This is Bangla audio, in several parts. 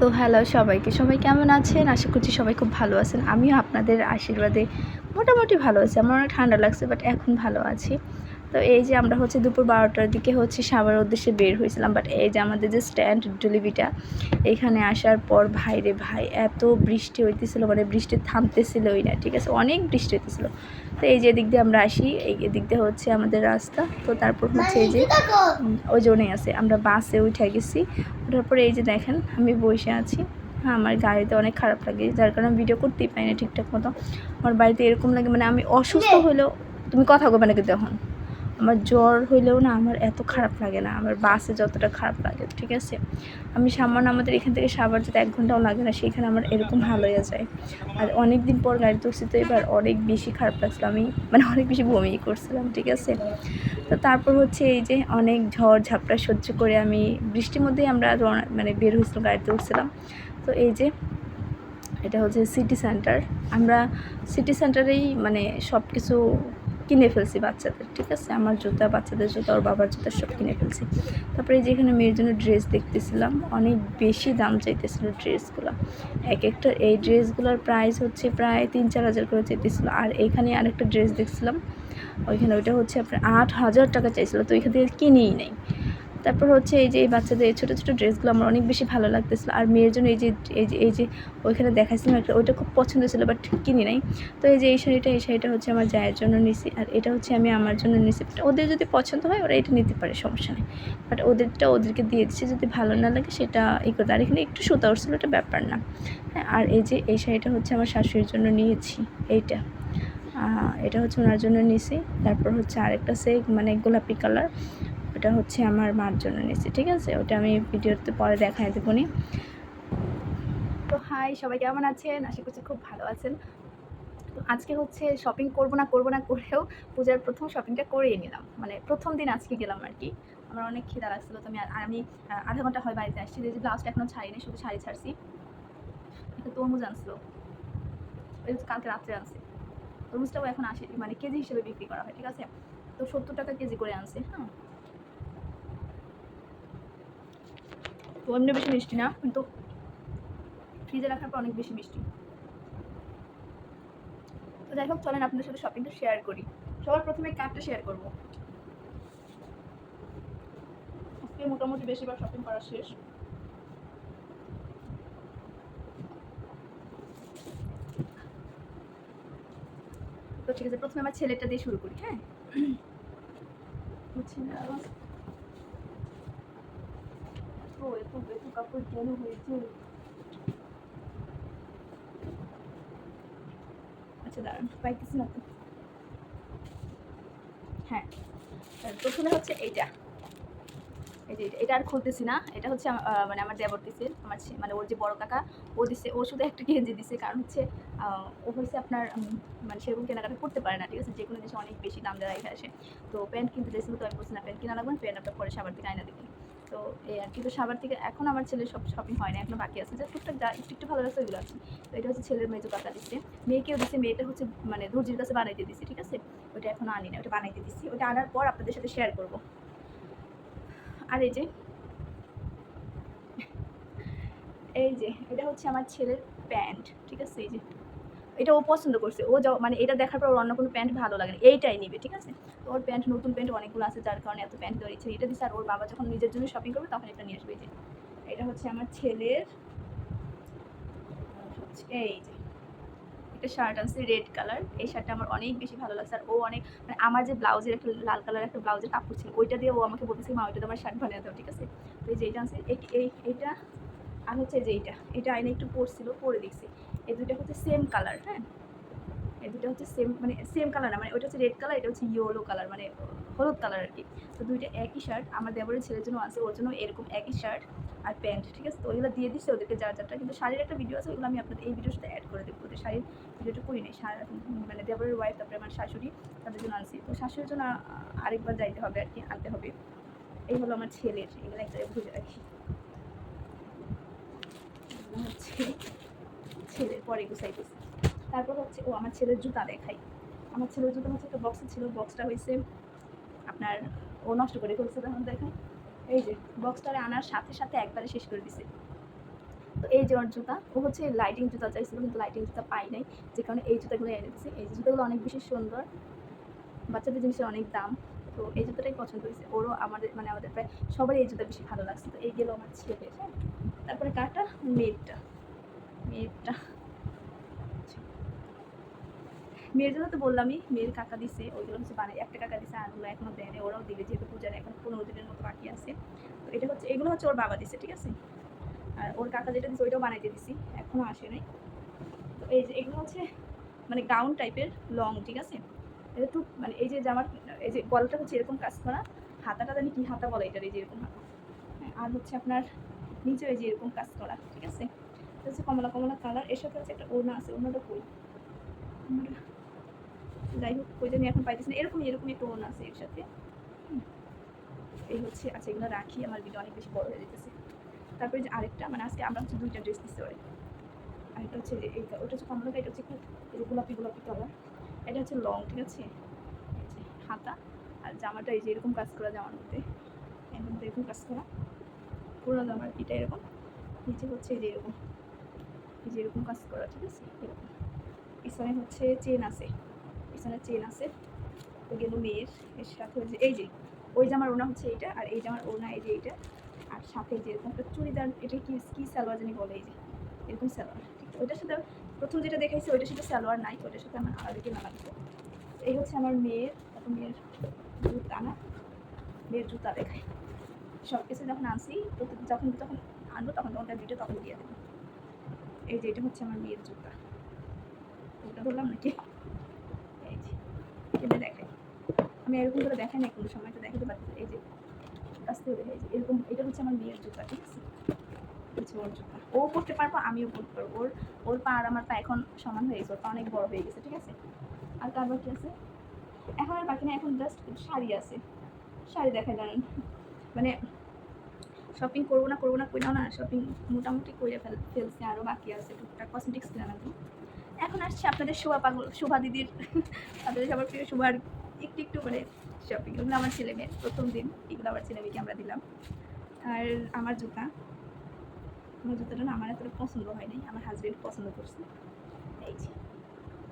তো হ্যালো সবাইকে। সবাই কেমন আছেন? আশা করছি সবাই খুব ভালো আছেন। আমিও আপনাদের আশীর্বাদে মোটামুটি ভালো আছি। আমার অনেক ঠান্ডা লাগছে বাট এখন ভালো আছি। তো এই যে আমরা হচ্ছে দুপুর বারোটার দিকে হচ্ছে সাবার উদ্দেশ্যে বের হয়েছিলাম বাট এই যে আমাদের যে স্ট্যান্ড ডেলিভিটা এখানে আসার পর ভাইরে ভাই এত বৃষ্টি হইতেছিল মানে বৃষ্টি থামতেছিলই না ঠিক আছে? অনেক বৃষ্টি হইতেছিল। তো এই যে এদিক দিয়ে আমরা আসি এই এদিক দিয়ে হচ্ছে আমাদের রাস্তা তো তারপর হচ্ছে এই যে ওই জন্যই আছে আমরা বাসে উঠে গেছি ওঠার পরে এই যে দেখেন আমি বসে আছি। হ্যাঁ আমার গাড়িতে অনেক খারাপ লাগে যার কারণে ভিডিও করতেই পারি না ঠিকঠাক মতো। আমার বাড়িতে এরকম লাগে মানে আমি অসুস্থ হলেও তুমি কথা কবে নাকি তখন আমার জ্বর হইলেও না আমার এত খারাপ লাগে না, আমার বাসে যতটা খারাপ লাগে, ঠিক আছে? আমি সামান্য আমাদের এখান থেকে সাবার যেতে এক ঘন্টাও লাগে না, সেখানে আমার এরকম ভালো হয়ে যায়। আর অনেক দিন পর গাড়ি তুলছি তো এবার অনেক বেশি খারাপ লাগছিল, আমি মানে অনেক বেশি বমি করছিলাম, ঠিক আছে? তো তারপর হচ্ছে এই যে অনেক ঝড় ঝাপটা সহ্য করে আমি বৃষ্টির মধ্যেই আমরা মানে বের হয়েছিলাম গাড়িতে উঠছিলাম তো এই যে এটা হচ্ছে সিটি সেন্টার আমরা সিটি সেন্টারেই মানে সব কিছু কিনে ফেলছি বাচ্চাদের, ঠিক আছে? আমার জুতা, বাচ্চাদের জুতা, ওর বাবার জুতা সব কিনে ফেলছি। তারপরে এই যে এখানে মেয়ের জন্য ড্রেস দেখতেছিলাম, অনেক বেশি দাম চাইতেছিল ড্রেসগুলো এক একটা এই ড্রেসগুলোর প্রাইস হচ্ছে প্রায় তিন চার হাজার করে চাইতেছিল। আর এইখানে আরেকটা ড্রেস দেখছিলাম, ওইখানে ওইটা হচ্ছে আপনার আট হাজার টাকা চাইছিলো, তো ওইখান থেকে কিনেই নেই। তারপর হচ্ছে এই যে এই বাচ্চাদের এই ছোটো ছোটো ড্রেসগুলো আমার অনেক বেশি ভালো লাগতেছিলো। আর মেয়ের জন্য এই যে এই যে এই যে ওইখানে দেখাচ্ছিলাম একটা, ওইটা খুব পছন্দ ছিল বাট কিনি নাই। তো এই যে এই শাড়িটা এই শাড়িটা হচ্ছে আমার জায়ের জন্য নিছি, আর এটা হচ্ছে আমি আমার জন্য নিছি। ওদের যদি পছন্দ হয়, ওরা এটা নিতে পারে, সমস্যা নেই। বাট ওদেরটা ওদেরকে দিয়ে দিচ্ছে যদি ভালো না লাগে সেটা ই করতে আর এখানে একটু সুতা উঠছিল এটা ব্যাপার না। হ্যাঁ আর এই যে, এই শাড়িটা হচ্ছে আমার শাশুড়ির জন্য নিয়েছি, এইটা। এটা হচ্ছে ওনার জন্য নিছি। তারপর হচ্ছে আরেকটা সে মানে গোলাপি কালার। ওটা হচ্ছে আমার মার জন্য নিয়েছি, ঠিক আছে? ওটা আমি ভিডিওতে পরে দেখাই দেবনি তো হাই, সবাই কেমন আছেন? আশা করছি খুব ভালো আছেন। তো আজকে হচ্ছে শপিং করব না করব না করেও পূজার প্রথম শপিংটা করেই নিলাম। মানে প্রথম দিন আজকে গেলাম আর কি। আমার অনেক খিদা লাগছিল, তো আমি আমি আধা ঘণ্টা হয় বাড়িতে আসছি যে ব্লাউজটা এখনও ছাড়িনি, শুধু শাড়ি ছাড়ছি। একটা তরমুজ আনছিল। ওই কালকে রাত্রে আনছি। তরমুজটাও এখন আসে মানে কেজি হিসেবে বিক্রি করা হয়, ঠিক আছে? তো সত্তর টাকা কেজি করে আনছি হ্যাঁ? এমনি বেশি মিষ্টি না, কিন্তু ফ্রিজে রাখার পর অনেক বেশি মিষ্টি। তো যাই হোক, চলেন আপনাদের সাথে শপিংটা শেয়ার করি। সবার প্রথমে কার্ডটা শেয়ার করব। আজকে মোটামুটি বেশিরভাগ শপিং করা শেষ। তো ঠিক আছে, প্রথমে আমার ছেলেটা দিয়ে শুরু করি হ্যাঁ? ছেলে আবার এত এত এত কাপড় কেন হয়েছে আচ্ছা দাঁড়ান পাইতেছি না হ্যাঁ প্রথমে হচ্ছে এইটা। এই যে এটা- আর খুলতেছি না। এটা হচ্ছে মানে আমার দেবর দিছে, আমার মানে ওর যে বড় কাকা, ও দিছে, ও শুধু একটা গেঞ্জি দিছে, কারণ হচ্ছে ও হচ্ছে আপনার মানে সেরকম কেনাকাটা করতে পারে না, ঠিক আছে? যে কোনো জিনিস অনেক বেশি দাম দেওয়া এখানে আসে। তো প্যান্ট কিনতে চাইছিল তো আমি বলছি না, প্যান্ট কিনা লাগবে প্যান্ট আপনার পরে সাবার থেকে আয়না দেখি। তো এই আর কিন্তু সাবার থেকে এখন আমার ছেলের সব শপিং হয় না, এখনও বাকি আছে। যে টুকটাক যা একটু একটু ভালো লাগছে ওইগুলো আছে। তো এটা হচ্ছে ছেলের মেজো কাকা দিচ্ছে মেয়েকেও দিচ্ছে মেয়েটা হচ্ছে মানে ধৈর্যের কাছে বানাইতে দিছি, ঠিক আছে? ওইটা এখনও আনি না ওটা বানাইতে দিচ্ছি ওটা আনার পর আপনাদের সাথে শেয়ার করব। আর এই যে এই যে, এটা হচ্ছে আমার ছেলের প্যান্ট, ঠিক আছে? এই যে এটা ও পছন্দ করছে। ও য- মানে এটা দেখার পর ওর অন্য কোনো প্যান্ট ভালো লাগে না। এইটাই নিবে, ঠিক আছে? ওর প্যান্ট, নতুন প্যান্ট অনেকগুলো আছে, যার কারণে এত প্যান্ট দেওয়ার ইচ্ছে এটা দিচ্ছে আর ওর বাবা যখন নিজের জন্য শপিং করবে, তখন এটা নিয়ে আসবে। যে, এটা হচ্ছে আমার ছেলের, এই যে, একটা শার্ট আছে রেড কালার এই শার্টটা আমার অনেক বেশি ভালো লাগছে। আর ও অনেক মানে আমার যে ব্লাউজের একটা লাল কালার একটা ব্লাউজের কাপড় ছিল, ওইটা দিয়ে ও আমাকে বলতেছে, মা, ওইটা আমার শার্ট বানিয়ে দাও, ঠিক আছে? তো এই যে এইটা আছে এই এইটা, আর হচ্ছে যে এইটা, এটা আইনে একটু পরছিল, পরে দেখছি। এই দুইটা হচ্ছে সেম কালার হ্যাঁ? এই দুটো হচ্ছে সেম মানে সেম কালার না মানে ওইটা হচ্ছে রেড কালার এটা হচ্ছে ইয়েলো কালার মানে হলুদ কালার আর কি তো দুইটা একই শার্ট আমার দেবরের ছেলের জন্য আছে, ওর জন্য এরকম একই শার্ট আর প্যান্ট ঠিক আছে? তো ওইগুলো দিয়ে দিচ্ছে ওদেরকে, যার যারটা, কিন্তু শাড়ির একটা ভিডিও আছে ওগুলো আমি আপনাদের এই ভিডিওর সাথে অ্যাড করে দেবো। ওদের শাড়ির ভিডিওটা করি নাই মানে দেবরের ওয়াইফ তারপরে আমার শাশুড়ি, তাদের জন্য আনছি। তো শাশুড়ির জন্য আরেকবার যাইতে হবে আর কি আনতে হবে। এই হলো আমার ছেলের, এগুলো একটা বুঝে রাখি। হচ্ছে ছেলের পরে গুছাইতেছি তারপর হচ্ছে, ও আমার ছেলের জুতা দেখাই আমার ছেলের জুতা হচ্ছে একটা বক্সে ছিল বক্সটা হয়েছে আপনার, ও নষ্ট করে ফেলছে তখন দেখাই এই যে বক্সটারে আনার সাথে সাথে একবারে শেষ করে দিছে। তো এই যে ওর জুতা, ও হচ্ছে লাইটিং জুতা চাইছিল, কিন্তু লাইটিং জুতা পাই নাই। যে কারণে এই জুতাগুলো এনে দিচ্ছি এই জুতাগুলো অনেক বেশি সুন্দর। বাচ্চাদের জিনিসের অনেক দাম। তো এই জুতোটাই পছন্দ হয়েছে। ওরও আমাদের মানে আমাদের প্রায় সবারই এই জুতা বেশি ভালো লাগছে। তো এই গেলো আমার ছেলের। হ্যাঁ তারপরে কারটা মেয়েরটা। মেয়েরটা মেয়ের জন্য তো বললামই মেয়ের কাকা দিছে ওইগুলো হচ্ছে বানাই একটা কাকা দিছে আরগুলো এখনও দেয়নি ওরাও দিবে যেহেতু পূজার এখন পনেরো দিনের মতো বাকি আছে। তো এটা হচ্ছে এগুলো হচ্ছে ওর বাবা দিছে ঠিক আছে? আর ওর কাকা যেটা দিছে ওইটাও বানাইতে দিছি এখনও আসে নাই। তো এই যে এগুলো হচ্ছে মানে গাউন টাইপের লং ঠিক আছে? এটা একটু মানে এই যে জামার এই যে গলাটা হচ্ছে এরকম কাজ করা হাতাটা জানি কি হাতা বলে এটার এই যে এরকম হাতা। হ্যাঁ, আর হচ্ছে আপনার নিচে এই যে এরকম কাজ করা ঠিক আছে? হচ্ছে কমলা কমলা কালার, এর সাথে হচ্ছে একটা ওড়না আছে, ওড়নাটা কই? যাই হোক ওই জন্য এখন পাইতেছি না। এরকম এরকম একটা ওড়না আছে এর সাথে। এই হচ্ছে আচ্ছা এগুলো রাখি, আমার ভিডিও অনেক বেশি বড় হয়ে যেতেছে। তারপরে যে আরেকটা মানে আজকে আমরা হচ্ছে দুইটা ড্রেস দিচ্ছি ওরে আরেকটা হচ্ছে এইটা, ওটা হচ্ছে কমলা, এটা হচ্ছে একটু গোলাপি গোলাপি কালার এটা হচ্ছে লং ঠিক আছে? হাতা, আর জামাটা এই যে এরকম কাজ করা জামার মধ্যে। এর মধ্যে এরকম কাজ করা। পুরো জামার এটা এরকম। নিচে হচ্ছে এই যে এরকম। এই যে এরকম কাজ করা, ঠিক আছে? এরকম। পিছনে হচ্ছে চেন আছে। পিছনে চেন আছে। তো গেল মেয়ের, এর সাথে হচ্ছে এই যে, ওই জামার ওনা হচ্ছে এইটা, আর এই জামার ওনা এই যে এইটা। আর সাথে যে এরকম একটা চুড়িদার, এটা কি কি সালোয়ার জানি বলে এই যে, এরকম সালোয়ার, ঠিক ওইটার সাথে প্রথম যেটা দেখাইছি, ওইটার সাথে সালোয়ার নাই ওইটার সাথে আমার আলাদা কেনা লাগবে এই হচ্ছে আমার মেয়ের, তারপর মেয়ের জুতা না, মেয়ের জুতা দেখাই সব কিছু যখন আনছি তো যখন যখন আনব, তখন তখন ভিডিও তখন দিয়ে দেবো। এই যে, এটা হচ্ছে আমার মেয়ের জুতা। ওটা বললাম নাকি? এই যে, এটা দেখাই। আমি এরকম করে দেখাই না কোনো সময় তো দেখাতে পারছি এই যে কাছ থেকে দেখাই যে, এরকম, এটা হচ্ছে আমার মেয়ের জুতা, ঠিক আছে? ও পড়তে পারব, আমিও পড়তে পারব। ওর ওর পা আর আমার পা এখন সমান হয়ে গেছে, ওর পা অনেক বড় হয়ে গেছে, ঠিক আছে? আর কার বাকি আছে? এখন আর বাকি না এখন জাস্ট শাড়ি আছে। শাড়ি দেখা জানেন মানে শপিং করব না করব না কইরাও না শপিং মোটামুটি করে ফেল, ফেলছে আরও বাকি আছে, টুকটাক কসমেটিক্স কেনা লাগবে এখন আসছে আপনাদের শোভা পাগল, শোভা দিদির, আপনাদের সবার প্রিয় শোভার একটু একটু করে শপিং এগুলো আমার ছেলে মেয়ের প্রথম দিন, এগুলো আমার ছেলে মেয়েকে আমরা দিলাম। আর আমার জুতা, আমার জুতাটা না আমার এতটা পছন্দ হয়নি, আমার হাজবেন্ড পছন্দ করছে। এই যে,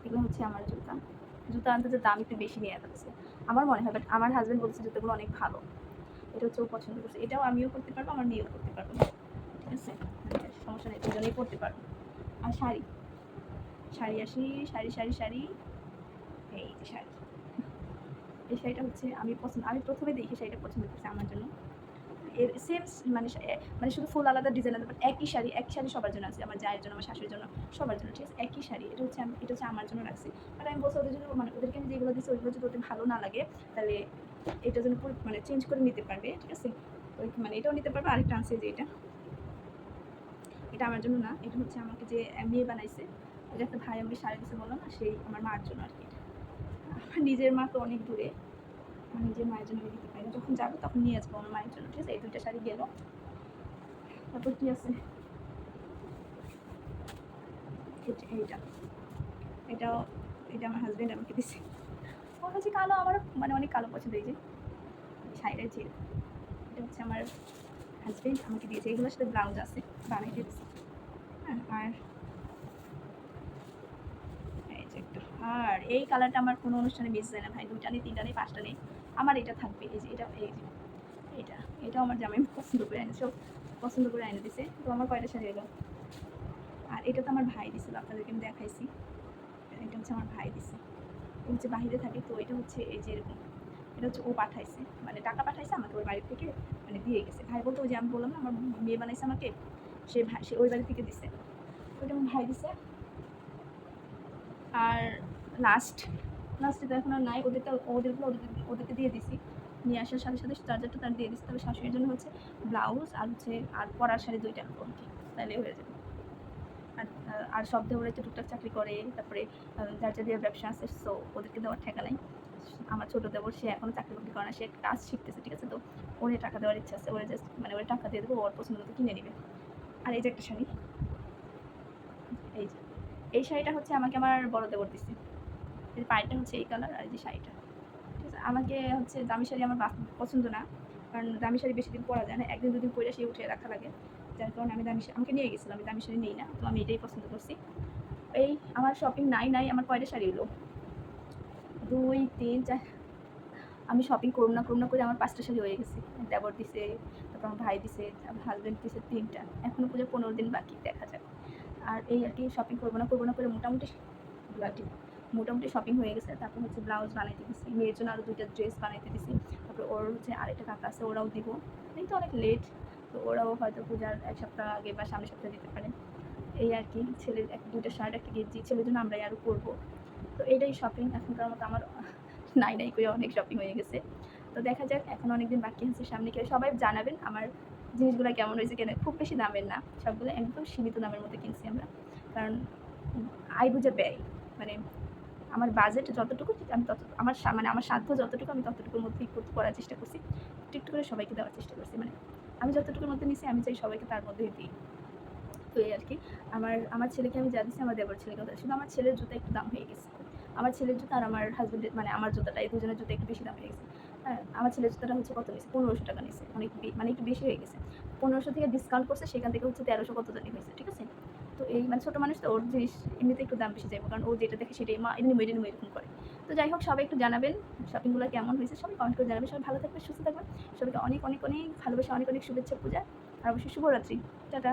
এগুলো হচ্ছে আমার জুতা। জুতা আনতে দাম একটু বেশি নিয়ে যাচ্ছে আমার মনে হয় বাট আমার হাজবেন্ড বলছে জুতোগুলো অনেক ভালো। এটা হচ্ছে ও পছন্দ করছে। এটাও আমিও করতে পারব, আমার মেয়েও করতে পারব ঠিক আছে? মানে সমস্যা নেই, দুজনেই করতে পারব। আর শাড়ি? শাড়ি আসি, শাড়ি শাড়ি শাড়ি। এই যে শাড়ি। এই শাড়িটা হচ্ছে আমি পছন্দ, আমি প্রথমে দেখি শাড়িটা পছন্দ করছি আমার জন্য। এর সেম মানে মানে শুধু ফুল আলাদা ডিজাইন আলাদা, but একই শাড়ি এক শাড়ি সবার জন্য আছে। আমার জায়ের জন্য, আমার শাশুড়ির জন্য, সবার জন্য, ঠিক আছে? একই শাড়ি। এটা হচ্ছে আমি, এটা হচ্ছে আমার জন্য রাখছি। আর আমি বলছি ওদের জন্য মানে ওদেরকে আমি যেগুলো দিচ্ছি ওইগুলো যদি ওদের ভালো না লাগে, তাহলে এটা যেন মানে চেঞ্জ করে নিতে পারবে, ঠিক আছে? ওই মানে এটাও নিতে পারবে, আরেকটা আনছে যে এটা। এটা আমার জন্য না, এটা হচ্ছে আমাকে যে মেয়ে বানাইছে এটা একটা ভাই আমাকে শাড়ি দিতে বলল না? সেই আমার মার জন্য আর কি। আমার নিজের মা তো অনেক দূরে, আমার নিজের মায়ের জন্য দিতে পারি যখন যাব তখন নিয়ে আসব আমার মায়ের জন্য, ঠিক আছে? এই দুইটা শাড়ি গেল তারপর কি আছে? এইটা। এটাও এটা আমার হাজবেন্ড আমাকে দিছে। ওর হচ্ছে কালো আমার মানে অনেক কালো পছন্দ, এই যে শাড়িটা যে এটা হচ্ছে আমার হাজবেন্ড আমাকে দিয়েছে, এগুলোর সাথে ব্লাউজ আছে, বানাই দিয়েছে। হ্যাঁ আর এই যে একটা আর এই কালারটা আমার কোনো অনুষ্ঠানে মিস যায় না ভাই, দুইটা নেই, তিনটা নেই, পাঁচটা নেই, আমার এটা থাকবে, এই যে, এটা, এই এটা, এটাও আমার জামাই পছন্দ করে এনে সব পছন্দ করে এনে দিছে, তো আমার কয়টা শাড়ি এলো? আর এটা তো আমার ভাই দিছিল, আপনাদেরকে আমি দেখাইছি, এটা হচ্ছে আমার ভাই দিছে। হচ্ছে বাহিরে থাকে, তো এটা হচ্ছে এই যে এরকম, এটা হচ্ছে ও পাঠাইছে। মানে টাকা পাঠাইছে আমাকে ওর বাড়ি থেকে মানে দিয়ে গেছে। ভাই বলতে, ওই যে আমি বললাম না, আমার মেয়ে বানাইছে আমাকে, সে ভাই সে ওই বাড়ি থেকে দিছে। ওইটা আমার ভাই দিছে। আর লাস্ট লাস্টে তো এখন আর নাই, ওদেরটা, ওদেরগুলো ওদের, ওদেরকে দিয়ে দিছি। নিয়ে আসার সাথে সাথে চার্জারটা তার দিয়ে দিচ্ছি তবে শাশুড়ির জন্য হচ্ছে ব্লাউজ আর হচ্ছে, আর পরার শাড়ি দুইটা আর কি। তাহলে হয়ে যাবে। আর সব ওরা একটু টুকটাক চাকরি করে, তারপরে যার যা দিয়ে ব্যবসা আছে সো ওদেরকে দেওয়ার ঠেকা নাই। আমার ছোটো দেবর, সে এখনও চাকরি বাকরি করে না, সে কাজ শিখতেছে, ঠিক আছে? তো ওরে টাকা দেওয়ার ইচ্ছা আছে, ওরে জাস্ট মানে ওরে টাকা দিয়ে দেবো ওর পছন্দ মতো কিনে নেবে। আর এই যে একটা শাড়ি, এই যে, এই শাড়িটা হচ্ছে আমাকে আমার বড় দেবর দিছে। এর পায়েরটা হচ্ছে এই কালার আর এই যে শাড়িটা। ঠিক আছে? আমাকে হচ্ছে দামি শাড়ি আমার পছন্দ না, কারণ দামি শাড়ি বেশি দিন পরা যায় না, একদিন দুদিন পরে সেই উঠে রাখা লাগে। যার কারণে আমি দামি আমাকে নিয়ে গেছিলাম আমি দামি শাড়ি নেই না, তো আমি এটাই পছন্দ করছি। এই আমার শপিং নাই নাই, আমার কয়টা শাড়ি এলো দুই, তিন, চার, আমি শপিং করুন না করুন না করে আমার পাঁচটা শাড়ি হয়ে গেছে। দেবর দিছে, তারপর আমার ভাই দিছে হাজব্যান্ড দিছে তিনটা। এখনও পুজো পনেরো দিন বাকি, দেখা যাক। আর এই আর কি শপিং করব না করব না করে মোটামুটি মোটামুটি শপিং হয়ে গেছে, তারপর হচ্ছে ব্লাউজ বানাইতে দিছি। মেয়ের জন্য আরও দুইটা ড্রেস বানাইতে দিছি। তারপর ওর হচ্ছে আরেকটা কাকা আছে, ওরাও দিব। কিন্তু অনেক লেট তো ওরাও হয়তো পূজার এক সপ্তাহ আগে বা সামনের সপ্তাহে দিতে পারে। এই আর কি, ছেলের এক, দুইটা শার্ট একটা গেঞ্জি, ছেলের জন্য আমরাই আরও করব তো এটাই শপিং এখনকার মতো আমার নাই নাই করে অনেক শপিং হয়ে গেছে। তো দেখা যাক, এখন অনেকদিন বাকি আছে, সামনে কেউ সবাই জানাবেন আমার জিনিসগুলো কেমন হয়েছে কেন। খুব বেশি দামের না, সবগুলো একদম সীমিত দামের মধ্যে কিনছি আমরা। কারণ আয় বুঝে ব্যয় মানে আমার বাজেট যতটুকু, আমি তত, আমার মানে আমার সাধ্য যতটুকু আমি ততটুকুর মধ্যেই করার চেষ্টা করছি। একটু একটু করে সবাইকে দেওয়ার চেষ্টা করছি মানে আমি যতটুকুর মধ্যে নিছি, আমি চাই সবাইকে তার মধ্যেই দিই। তো এই আর কি। আমার আমার ছেলেকে আমি যা দিচ্ছি আমার দেবর ছেলেকে শুধু আমার ছেলের জুতো একটু দাম হয়ে গেছে। আমার ছেলের জুতো আর আমার হাজব্যান্ডের মানে আমার জুতোটা, এই দুজনের জুতো একটু বেশি দাম হয়ে গেছে। হ্যাঁ আমার ছেলের জুতোটা হচ্ছে কত নিয়েছে পনেরোশো টাকা নিয়েছে অনেক মানে একটু বেশি হয়ে গেছে। পনেরোশো থেকে ডিসকাউন্ট করছে, সেখান থেকে হচ্ছে তেরোশো কত জানি হয়েছে, ঠিক আছে? তো এই মানে ছোটো মানুষ তো, ওর জিনিস এমনিতে একটু দাম বেশি যাবে কারণ ও যেটা দেখে সেটাই মা, এমনি মেরে নিয়ে এরকম করে। তো যাই হোক, সবাই একটু জানাবেন শপিংগুলো কেমন হয়েছে। সবাই কমেন্ট করে জানাবেন। সবাই ভালো থাকবেন, সুস্থ থাকবেন। সবাইকে অনেক অনেক অনেক ভালোবাসা, অনেক অনেক শুভেচ্ছা, পূজা, আর অবশ্যই শুভরাত্রি। টাটা।